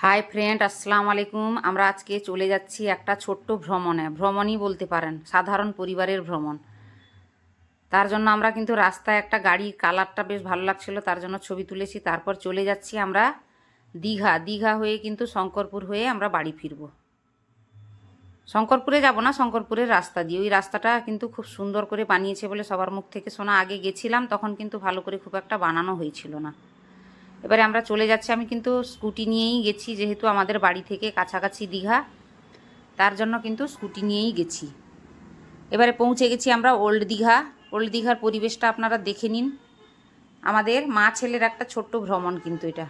Hi friend আসসালামু আলাইকুম। আমরা আজকে চলে যাচ্ছি একটা ছোট্ট ভ্রমণে। ভ্রমণই বলতে পারেন, সাধারণ পরিবারের ভ্রমণ। তার জন্য আমরা কিন্তু রাস্তায় একটা গাড়ির কালারটা বেশ ভালো লাগছিল, তার জন্য ছবি তুলেছি। তারপর চলে যাচ্ছি আমরা দীঘা। দীঘা হয়ে কিন্তু শঙ্করপুর হয়ে আমরা বাড়ি ফিরবো। শঙ্করপুরে যাব না, শঙ্করপুরের রাস্তা দিয়ে। ওই রাস্তাটা কিন্তু খুব সুন্দর করে বানিয়েছে বলে সবার মুখ থেকে শোনা। আগে গেছিলাম, তখন কিন্তু ভালো করে খুব একটা বানানো হয়েছিল না। এবারে আমরা চলে যাচ্ছি। আমি কিন্তু স্কুটি নিয়েই গেছি, যেহেতু আমাদের বাড়ি থেকে কাছাকাছি দীঘা, তার জন্য কিন্তু স্কুটি নিয়েই গেছি। এবারে পৌঁছে গেছি আমরা ওল্ড দীঘা। ওল্ড দীঘার পরিবেশটা আপনারা দেখে নিন। আমাদের মা ছেলের একটা ছোট্ট ভ্রমণ কিন্তু এটা।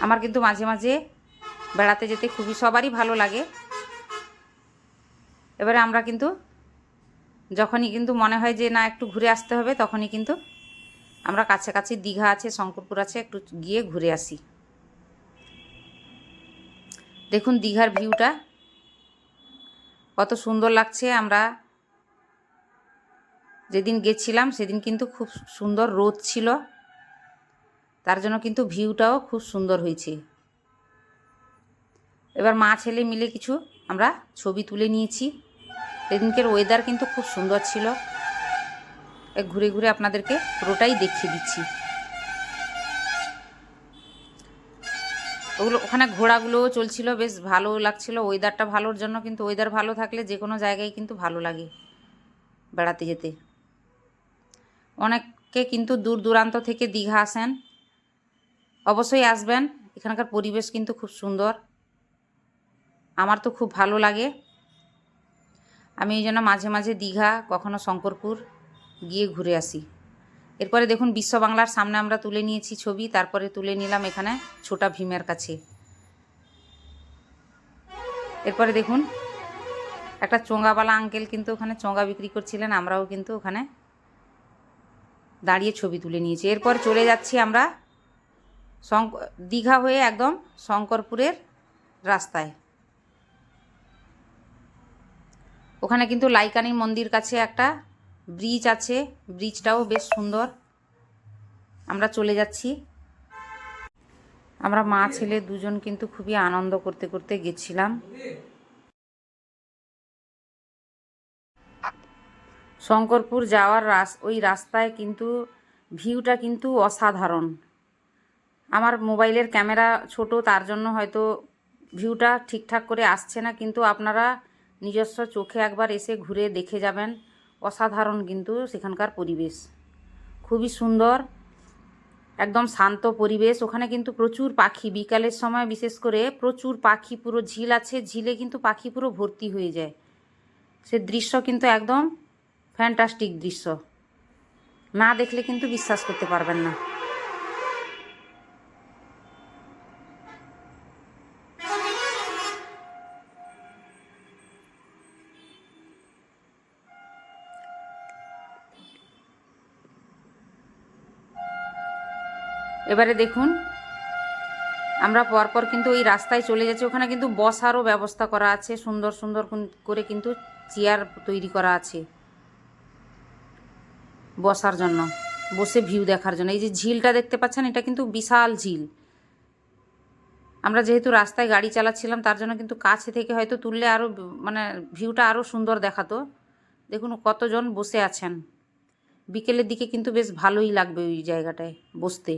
আমার কিন্তু মাঝে মাঝে বেড়াতে যেতে খুবই সবারই ভালো লাগে। এবারে আমরা কিন্তু, যখনই কিন্তু মনে হয় যে না, একটু ঘুরে আসতে হবে, তখনই কিন্তু আমরা কাছাকাছি দীঘা আছে, শঙ্করপুর আছে, একটু গিয়ে ঘুরে আসি। দেখুন দীঘার ভিউটা, কত সুন্দর লাগছে আমরা। যেদিন গেছিলাম, সেদিন কিন্তু খুব সুন্দর রোদ ছিল। তার জন্য কিন্তু ভিউটাও খুব সুন্দর হয়েছে। এবার মা ছেলে মিলে কিছু আমরা ছবি তুলে নিয়েছি। সেদিনকের ওয়েদার কিন্তু খুব সুন্দর ছিল। ঘুরে ঘুরে আপনাদেরকে পুরোটাই দেখিয়ে দিচ্ছি। ওগুলো, ওখানে ঘোড়াগুলোও চলছিল, বেশ ভালো লাগছিল। ওয়েদারটা ভালোর জন্য কিন্তু ওয়েদার ভালো থাকলে যে কোনো জায়গায় কিন্তু ভালো লাগে বেড়াতে যেতে। অনেকে কিন্তু দূর দূরান্ত থেকে দীঘা আসেন। অবশ্যই আসবেন। এখানকার পরিবেশ কিন্তু খুব সুন্দর। আমার তো খুব ভালো লাগে। আমি এই জন্য মাঝে মাঝে দীঘা, কখনো শঙ্করপুর গিয়ে ঘুরে আসি। এরপরে দেখুন বিশ্ব বাংলার সামনে আমরা তুলে নিয়েছি ছবি, তারপরে তুলে নিলাম এখানে ছোটা ভীমের কাছে। এরপরে দেখুন একটা চোঙ্গাওয়ালা আঙ্কেল কিন্তু ওখানে চোঙ্গা বিক্রি করছিলেন, আমরাও কিন্তু ওখানে দাঁড়িয়ে ছবি তুলে নিয়েছি। এরপর চলে যাচ্ছি আমরা দীঘা হয়ে একদম শঙ্করপুরের রাস্তায়। ওখানে কিন্তু লাইকানি মন্দির কাছে একটা ব্রিজ আছে, ব্রিজটাও বেশ সুন্দর। আমরা চলে যাচ্ছি। আমরা মা, ছেলে দুজন কিন্তু খুবই আনন্দ করতে করতে গেছিলাম। শঙ্করপুর যাওয়ার রাস, ওই রাস্তায় কিন্তু ভিউটা কিন্তু অসাধারণ। আমার মোবাইলের ক্যামেরা ছোট, তার জন্য হয়তো ভিউটা ঠিকঠাক করে আসছে না, কিন্তু আপনারা নিজস্ব চোখে একবার এসে ঘুরে দেখে যাবেন। অসাধারণ কিন্তু সেখানকার পরিবেশ। খুবই সুন্দর, একদম শান্ত পরিবেশ। ওখানে কিন্তু প্রচুর পাখি। বিকালের সময় বিশেষ করে প্রচুর পাখি, পুরো ঝিল আছে, ঝিলে কিন্তু পাখি পুরো ভর্তি হয়ে যায়। সে দৃশ্য কিন্তু একদম ফ্যান্টাস্টিক দৃশ্য। না দেখলে কিন্তু বিশ্বাস করতে পারবেন না। এবারে দেখুন। আমরা পরপর কিন্তু ওই রাস্তায় চলে যাচ্ছি। ওখানে কিন্তু বসারও ব্যবস্থা করা আছে। সুন্দর সুন্দর করে কিন্তু চেয়ার তৈরি করা আছে। বসার জন্য, বসে ভিউ দেখার জন্য। এই যে ঝিলটা দেখতে পাচ্ছেন, এটা কিন্তু বিশাল ঝিল। আমরা যেহেতু রাস্তায় গাড়ি চালাচ্ছিলাম, তার জন্য কিন্তু কাছে থেকে হয়তো তুললে আরও মানে ভিউটা আরও সুন্দর দেখাতো। দেখুন কতজন বসে আছেন। বিকেলের দিকে কিন্তু বেশ ভালোই লাগবে ওই জায়গাটায় বসতে।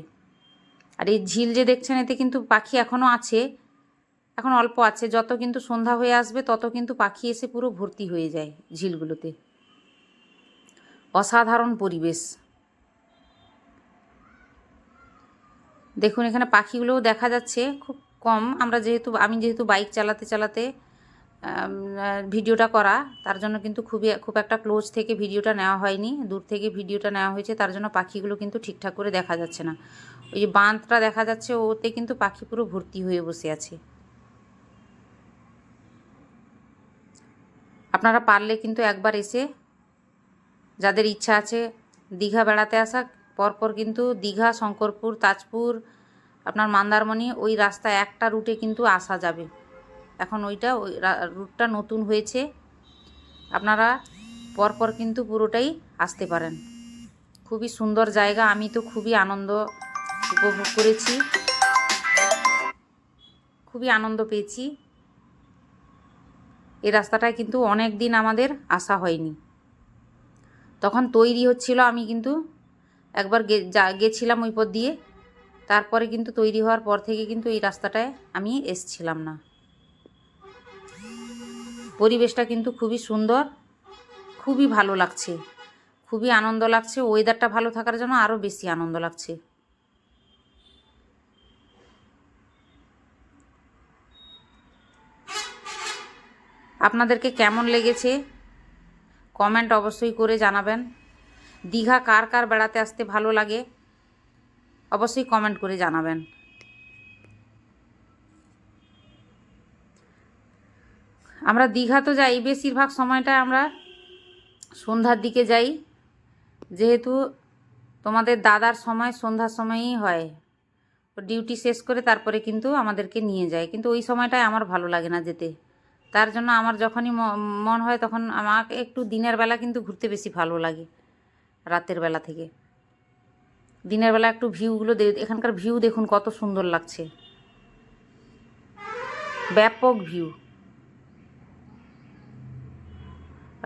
আর এই ঝিল যে দেখছেন, এতে কিন্তু পাখি এখনও আছে। এখন অল্প আছে। যত কিন্তু সন্ধ্যা হয়ে আসবে, তত কিন্তু পাখি এসে পুরো ভর্তি হয়ে যায় ঝিলগুলোতে। অসাধারণ পরিবেশ। দেখুন, এখানে পাখিগুলোও দেখা যাচ্ছে খুব কম। আমরা যেহেতু, আমি যেহেতু বাইক চালাতে চালাতে ভিডিওটা করা, তার জন্য কিন্তু খুবই, খুব একটা ক্লোজ থেকে ভিডিওটা নেওয়া হয়নি। দূর থেকে ভিডিওটা নেওয়া হয়েছে, তার জন্য পাখিগুলো কিন্তু ঠিকঠাক করে দেখা যাচ্ছে না। ওই যে বাঁধটা দেখা যাচ্ছে, ওতে কিন্তু পাখি পুরো ভর্তি হয়ে বসে আছে। আপনারা পারলে কিন্তু একবার এসে যাদের ইচ্ছা আছে দীঘা বেড়াতে আসা পরপর কিন্তু দীঘা, শঙ্করপুর, তাজপুর, আপনার মন্দারমণি, ওই রাস্তা একটা রুটে কিন্তু আসা যাবে। এখন ওইটা ওই রুটটা নতুন হয়েছে। আপনারা পরপর কিন্তু পুরোটাই আসতে পারেন। খুবই সুন্দর জায়গা, আমি তো খুবই আনন্দ উপভোগ করেছি। খুবই আনন্দ পেয়েছি। এই রাস্তাটায় কিন্তু অনেক দিন আমাদের আসা হয়নি। তখন তৈরি হচ্ছিল, আমি কিন্তু একবার গেছিলাম ওই পথ দিয়ে। তারপরে কিন্তু তৈরি হওয়ার পর থেকে কিন্তু এই রাস্তাটায় আমি এসছিলাম না। পরিবেশটা কিন্তু খুবই সুন্দর, খুবই ভালো লাগছে। খুবই আনন্দ লাগছে ওয়েদারটা ভালো থাকার জন্য আরও বেশি আনন্দ লাগছে। আপনাদেরকে কেমন লেগেছে? কমেন্ট অবশ্যই করে জানাবেন। দীঘা কার কার বেড়াতে আসতে ভালো লাগে? অবশ্যই কমেন্ট করে জানাবেন। আমরা দীঘা তো যাই, বেশিরভাগ সময়টা আমরা সন্ধ্যার দিকে যাই। যেহেতু তোমাদের দাদার সময় সন্ধ্যার সময়ই হয়। ডিউটি শেষ করে তারপরে কিন্তু আমাদেরকে নিয়ে যায়। কিন্তু ওই সময়টায় আমার ভালো লাগে না যেতে। তার জন্য আমার যখনই মন হয় তখন আমাকে একটু দিনের বেলা কিন্তু ঘুরতে বেশি ভালো লাগে, রাতের বেলা থেকে। দিনের বেলা একটু ভিউগুলো এখানকার ভিউ দেখুন কত সুন্দর লাগছে। ব্যাপক ভিউ।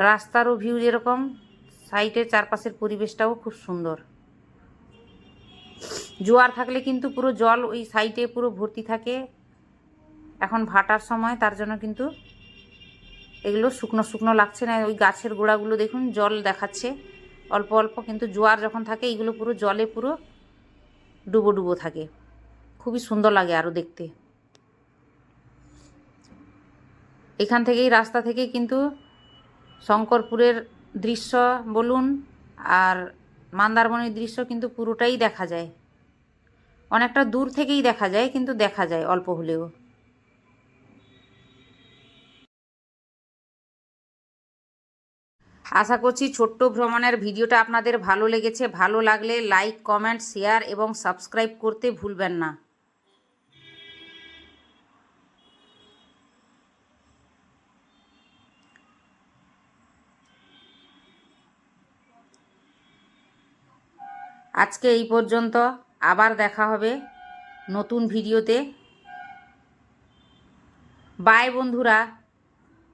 রাস্তারও ভিউ যেরকম সাইডের চারপাশের পরিবেশটাও খুব সুন্দর। জোয়ার থাকলে কিন্তু পুরো জল ওই সাইডে পুরো ভর্তি থাকে। এখন ভাটার সময়, তার জন্য কিন্তু এগুলো শুকনো শুকনো লাগছে না। ওই গাছের গোড়াগুলো দেখুন, জল দেখাচ্ছে। অল্প অল্প কিন্তু জোয়ার যখন থাকে এইগুলো পুরো জলে পুরো ডুবো ডুবো থাকে। খুবই সুন্দর লাগে আরও দেখতে। এখান থেকেই, রাস্তা থেকেই কিন্তু শঙ্করপুরের দৃশ্য বলুন আর মন্দারমণির দৃশ্য কিন্তু পুরোটাই দেখা যায়। অনেকটা দূর থেকেই দেখা যায়, কিন্তু দেখা যায় অল্প হলেও। আশা করছি ছোট্ট ভ্রমণের ভিডিওটা আপনাদের ভালো লেগেছে, ভালো লাগলে লাইক, কমেন্ট, শেয়ার এবং সাবস্ক্রাইব করতে ভুলবেন না। আজকে এই পর্যন্ত, আবার দেখা হবে নতুন ভিডিওতে। বাই বন্ধুরা।